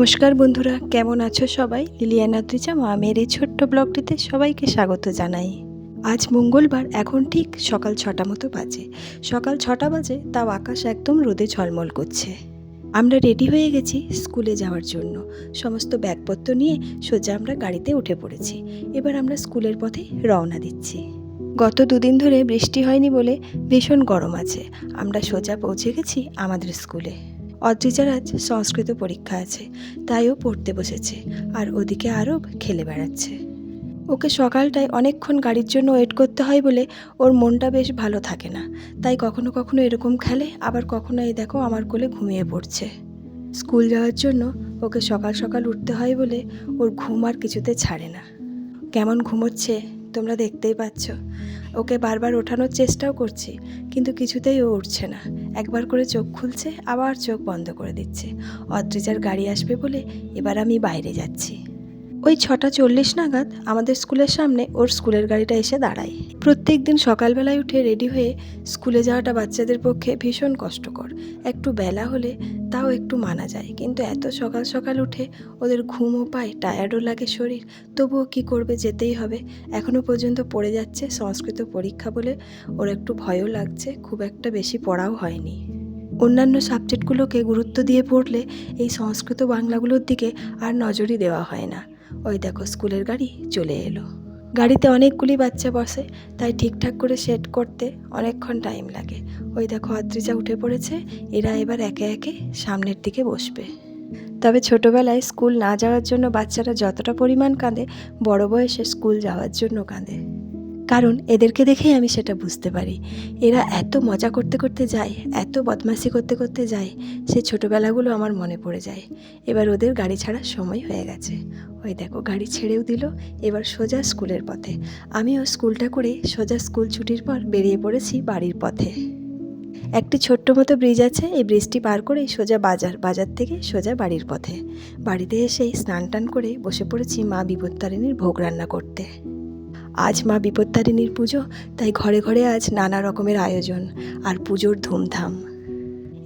নমস্কার বন্ধুরা, কেমন আছো সবাই? লিলিয়ানা ত্রিচা মামের এই ছোট্ট ব্লগটিতে সবাইকে স্বাগত জানাই। আজ মঙ্গলবার, এখন ঠিক সকাল ছটা মতো বাজে। সকাল ছটা বাজে, তাও আকাশ একদম রোদে ঝলমল করছে। আমরা রেডি হয়ে গেছি স্কুলে যাওয়ার জন্য। সমস্ত ব্যাগপত্র নিয়ে সোজা আমরা গাড়িতে উঠে পড়েছি। এবার আমরা স্কুলের পথে রওনা দিচ্ছি। গত দুদিন ধরে বৃষ্টি হয়নি বলে ভীষণ গরম আছে। আমরা সোজা পৌঁছে গেছি আমাদের স্কুলে। অদ্রিজার আজ সংস্কৃত পরীক্ষা আছে তাই ও পড়তে বসেছে, আর ওদিকে আরব খেলে বেড়াচ্ছে। ওকে সকালটায় অনেকক্ষণ গাড়ির জন্য ওয়েট করতে হয় বলে ওর মনটা বেশ ভালো থাকে না, তাই কখনো কখনো এরকম খেলে, আবার কখনো এই দেখো আমার কোলে ঘুমিয়ে পড়ছে। স্কুল যাওয়ার জন্য ওকে সকাল সকাল উঠতে হয় বলে ওর ঘুম আর কিছুতে ছাড়ে না। কেমন ঘুমোচ্ছে তোমরা দেখতেই পাচ্ছ। ওকে বারবার ওঠানোর চেষ্টাও করছি, কিন্তু কিছুতেই ও উঠছে না। একবার করে চোখ খুলছে, আবার চোখ বন্ধ করে দিচ্ছে। অদ্রিজার গাড়ি আসবে বলে এবার আমি বাইরে যাচ্ছি। ওই ছটা চল্লিশ নাগাদ আমাদের স্কুলের সামনে ওর স্কুলের গাড়িটা এসে দাঁড়ায়। প্রত্যেক দিন সকালবেলায় উঠে রেডি হয়ে স্কুলে যাওয়াটা বাচ্চাদের পক্ষে ভীষণ কষ্টকর। একটু বেলা হলে তাও একটু মানা যায়, কিন্তু এত সকাল সকাল উঠে ওদের ঘুমও পায় টায়ার্ডও লাগে শরীর। তবুও কি করবে যেতেই হবে। এখনও পর্যন্ত পড়ে যাচ্ছে সংস্কৃত পরীক্ষা বলে। ওর একটু ভয়ও লাগছে, খুব একটা বেশি পড়াও হয়নি। অন্যান্য সাবজেক্টগুলোকে গুরুত্ব দিয়ে পড়লে এই সংস্কৃত বাংলাগুলোর দিকে আর নজরই দেওয়া হয় না। ওই দেখো স্কুলের গাড়ি চলে এলো। গাড়িতে অনেকগুলি বাচ্চা বসে, তাই ঠিকঠাক করে সেট করতে অনেকক্ষণ টাইম লাগে। ওই দেখো আদ্রিজা উঠে পড়েছে, এরা এবার একে একে সামনের দিকে বসবে। তবে ছোটবেলায় স্কুল না যাওয়ার জন্য বাচ্চারা যতটা পরিমাণ কাঁদে, বড় বয়সে স্কুল যাওয়ার জন্য কাঁদে। কারণ এদেরকে দেখেই আমি সেটা বুঝতে পারি। এরা এত মজা করতে করতে যায়, এত বদমাশি করতে করতে যায়, সে ছোটোবেলাগুলো আমার মনে পড়ে যায়। এবার ওদের গাড়ি ছাড়ার সময় হয়ে গেছে। ওই দেখো, গাড়ি ছেড়েও দিল, এবার সোজা স্কুলের পথে। আমিও স্কুলটা করে সোজা স্কুল ছুটির পর বেরিয়ে পড়েছি বাড়ির পথে। একটি ছোট্ট মতো ব্রিজ আছে, এই ব্রিজটি পার করেই সোজা বাজার বাজার থেকে সোজা বাড়ির পথে। বাড়িতে এসেই স্নান টান করে বসে পড়েছি মা বিপত্তারিণীর ভোগ রান্না করতে। আজ মা বিপত্তারিণীর পুজো, তাই ঘরে ঘরে আজ নানা রকমের আয়োজন আর পুজোর ধুমধাম।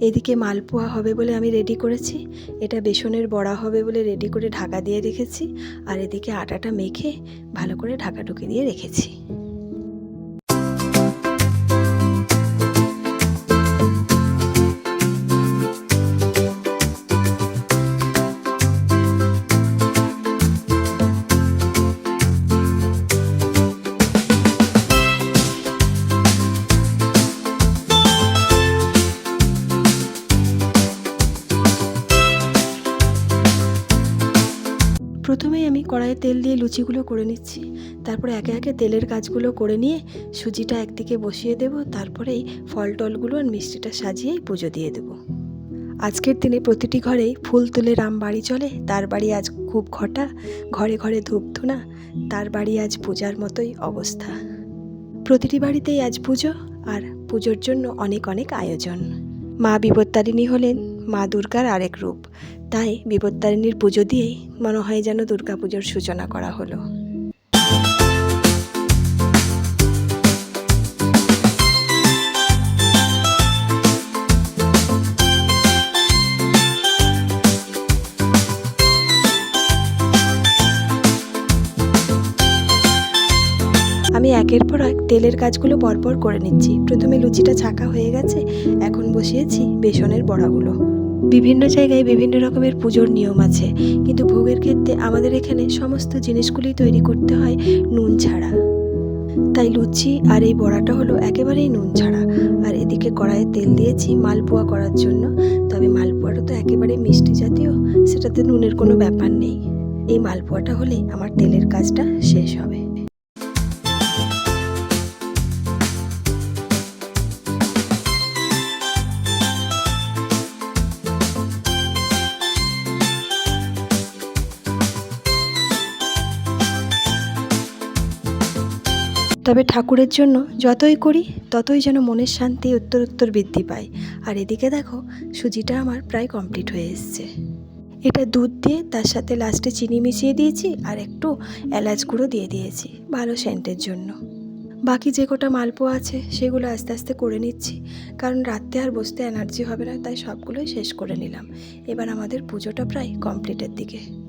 এদিকে মালপোয়া হবে বলে আমি রেডি করেছি, এটা বেসনের বড়া হবে বলে রেডি করে ঢাকা দিয়ে রেখেছি, আর এদিকে আটাটা মেখে ভালো করে ঢাকা ঢুকে দিয়ে রেখেছি। কড়াইয়ে তেল দিয়ে লুচিগুলো করে নিচ্ছি। তারপরে একে একে তেলের কাজগুলো করে নিয়ে সুজিটা একদিকে বসিয়ে দেব, তারপরেই ফল টলগুলো আর মিষ্টিটা সাজিয়েই পুজো দিয়ে দেব। আজকের দিনে প্রতিটি ঘরেই ফুল তুলে রাম বাড়ি চলে, তার বাড়ি আজ খুব ঘটা, ঘরে ঘরে ধূপধুনা তার বাড়ি আজ পূজার মতোই অবস্থা। প্রতিটি বাড়িতেই আজ পুজো, আর পুজোর জন্য অনেক অনেক আয়োজন। মা বিপত্তারিণী হলেন মা দুর্গার আরেক রূপ। তাই বিপত্তারিণীর পুজো দিয়েই মনে হয় যেন দুর্গাপুজোর সূচনা করা হলো। আমি একের পর এক তেলের কাজগুলো পরপর করে নিচ্ছি। প্রথমে লুচিটা ছাকা হয়ে গেছে, এখন বসিয়েছি বেসনের বড়াগুলো। বিভিন্ন জায়গায় বিভিন্ন রকমের পুজোর নিয়ম আছে। কিন্তু ভোগের ক্ষেত্রে আমাদের এখানে সমস্ত জিনিসগুলি তৈরি করতে হয় নুন ছাড়া। তাই লুচি আর এই বড়াটা হলো একেবারেই নুন ছাড়া। আর এদিকে কড়াইয়ে তেল দিয়েছি মালপোয়া করার জন্য। তবে মালপোয়াটা তো একেবারে মিষ্টি জাতীয়, সেটাতে নুনের কোনো ব্যাপার নেই। এই মালপোয়াটা হলেই আমার তেলের কাজটা শেষ হবে। তবে ঠাকুরের জন্য যতই করি, ততই যেন মনের শান্তি উত্তর উত্তর বৃদ্ধি পায়। আর এদিকে দেখো, সুজিটা আমার প্রায় কমপ্লিট হয়ে এসছে। এটা দুধ দিয়ে, তার সাথে লাস্টে চিনি মিশিয়ে দিয়েছি আর একটু এলাচ গুঁড়ো দিয়ে দিয়েছি, ভালো সেন্টের জন্য। বাকি যে কটা মালপো আছে, সেগুলো আস্তে আস্তে করে নিচ্ছি। কারণ রাত্রে আর বসতে এনার্জি হবে না, তাই সবগুলোই শেষ করে নিলাম। এবার আমাদের পুজোটা প্রায় কমপ্লিটের দিকে।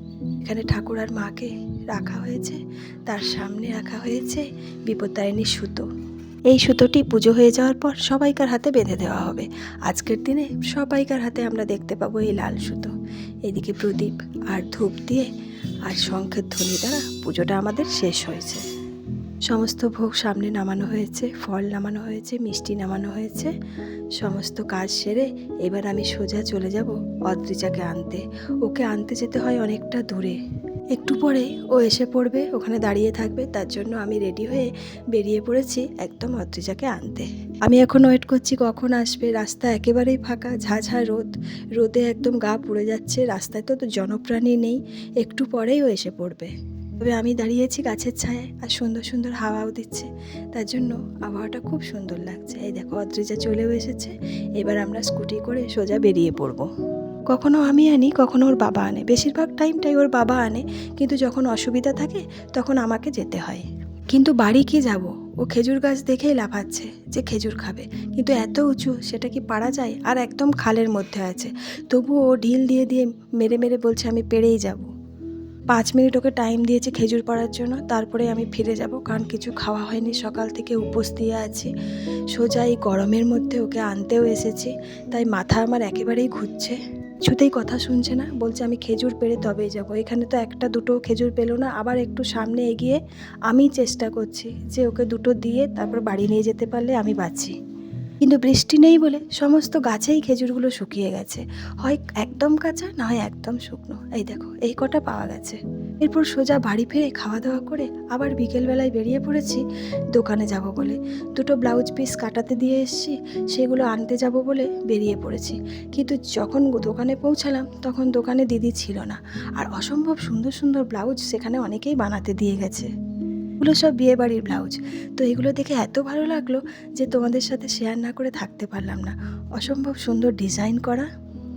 এখানে ঠাকুর আর মাকে রাখা হয়েছে, তার সামনে রাখা হয়েছে বিপত্তারিণীর সুতো। এই সুতোটি পুজো হয়ে যাওয়ার পর সবাইকার হাতে বেঁধে দেওয়া হবে। আজকের দিনে সবাইকার হাতে আমরা দেখতে পাবো এই লাল সুতো। এদিকে প্রদীপ আর ধূপ দিয়ে আর শঙ্খের ধ্বনি দ্বারা পুজোটা আমাদের শেষ হয়েছে। সমস্ত ভোগ সামনে নামানো হয়েছে, ফল নামানো হয়েছে, মিষ্টি নামানো হয়েছে। সমস্ত কাজ সেরে এবার আমি সোজা চলে যাব অদ্রিজাকে আনতে। ওকে আনতে যেতে হয় অনেকটা দূরে। একটু পরে ও এসে পড়বে, ওখানে দাঁড়িয়ে থাকবে, তার জন্য আমি রেডি হয়ে বেরিয়ে পড়েছি একদম অদ্রিজাকে আনতে। আমি এখন ওয়েট করছি কখন আসবে, রাস্তা একেবারেই ফাঁকা, ঝাঝা রোদ, রোদে একদম গা পুড়ে যাচ্ছে, রাস্তায় তো তো জনপ্রাণী নেই। একটু পরেই ও এসে পড়বে। তবে আমি দাঁড়িয়েছি গাছের ছায়ায় আর সুন্দর সুন্দর হাওয়াও দিচ্ছে। তার জন্য আবহাওয়াটা খুব সুন্দর লাগছে। এই দেখো, অদ্রিজা চলেও এসেছে। এবার আমরা স্কুটি করে সোজা বেরিয়ে পড়ব। কখনো আমি আনি, কখনো ওর বাবা আনে। বেশিরভাগ টাইমটাই ওর বাবা আনে, কিন্তু যখন অসুবিধা থাকে, তখন আমাকে যেতে হয়। কিন্তু বাড়ি কি যাব? ও খেজুর গাছ দেখেই লাফাচ্ছে যে খেজুর খাবে। কিন্তু এত উঁচু, সেটা কি পারা যায়? আর একদম খালের মধ্যে আছে। তবুও ও ঢিল দিয়ে দিয়ে মেরে মেরে বলছে, আমি পেরেই যাব। পাঁচ মিনিট ওকে টাইম দিয়েছি খেজুর পাড়ার জন্য, তারপরে আমি ফিরে যাব কারণ কিছু খাওয়া হয়নি। সকাল থেকে উপোস দিয়ে আছি। সোজা এই গরমের মধ্যে ওকে আনতেও এসেছি, তাই মাথা আমার একেবারেই ঘুরছে। কিছুতেই কথা শুনছে না, বলছে, আমি খেজুর পেড়ে তবেই যাব। এখানে তো একটা দুটো খেজুর পেল না, আবার একটু সামনে এগিয়ে আমি চেষ্টা করছি যে ওকে দুটো দিয়ে তারপর বাড়ি নিয়ে যেতে পারলে আমি বাঁচি। কিন্তু বৃষ্টি নেই বলে সমস্ত গাছেই খেজুরগুলো শুকিয়ে গেছে। হয় একদম কাঁচা, না হয় একদম শুকনো। এই দেখো, এই কটা পাওয়া গেছে। এরপর সোজা বাড়ি ফিরে খাওয়া দাওয়া করে আবার বিকেলবেলায় বেরিয়ে পড়েছি দোকানে যাব বলে। দুটো ব্লাউজ পিস কাটাতে দিয়ে এসেছি, সেগুলো আনতে যাব বলে বেরিয়ে পড়েছি। কিন্তু যখন দোকানে পৌঁছালাম, তখন দোকানে দিদি ছিল না। আর অসম্ভব সুন্দর সুন্দর ব্লাউজ সেখানে অনেকেই বানাতে দিয়ে গেছে। এগুলো সব বিয়ে বাড়ির ব্লাউজ। তো এগুলো দেখে এত ভালো লাগল যে তোমাদের সাথে শেয়ার না করে থাকতে পারলাম না। অসম্ভব সুন্দর ডিজাইন করা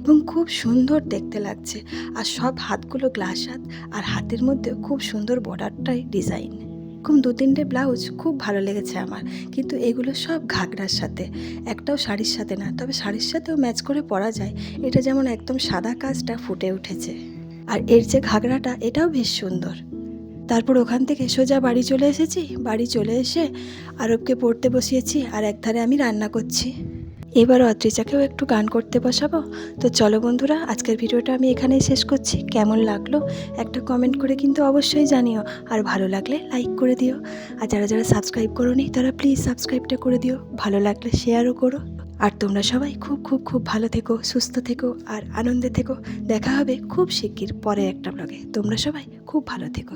এবং খুব সুন্দর দেখতে লাগছে। আর সব হাতগুলো গ্লাস হাত আর হাতের মধ্যে খুব সুন্দর বর্ডারটাই ডিজাইন এরকম দু তিনটে ব্লাউজ খুব ভালো লেগেছে আমার। কিন্তু এগুলো সব ঘাগরার সাথে। একটাও শাড়ির সাথে না। তবে শাড়ির সাথেও ম্যাচ করে পরা যায়। এটা যেমন একদম সাদা কাজটা ফুটে উঠেছে। আর এর যে ঘাগরাটা, এটাও বেশ সুন্দর। তারপর ওখান থেকে সোজা বাড়ি চলে এসেছি। বাড়ি চলে এসে আরবকে পড়তে বসিয়েছি আর একধারে আমি রান্না করছি। এবার অদ্রিজাকেও একটু গান করতে বসাবো। তো চলো বন্ধুরা, আজকের ভিডিওটা আমি এখানেই শেষ করছি। কেমন লাগল একটা কমেন্ট করে কিন্তু অবশ্যই জানিও। আর ভালো লাগলে লাইক করে দিও। আর যারা যারা সাবস্ক্রাইব করোনি, তারা প্লিজ সাবস্ক্রাইবটা করে দিও। ভালো লাগলে শেয়ারও করো। আর তোমরা সবাই খুব খুব খুব ভালো থেকো, সুস্থ থেকো আর আনন্দে থেকো। দেখা হবে খুব শিগগির পরে একটা ব্লগে তোমরা সবাই খুব ভালো থেকো।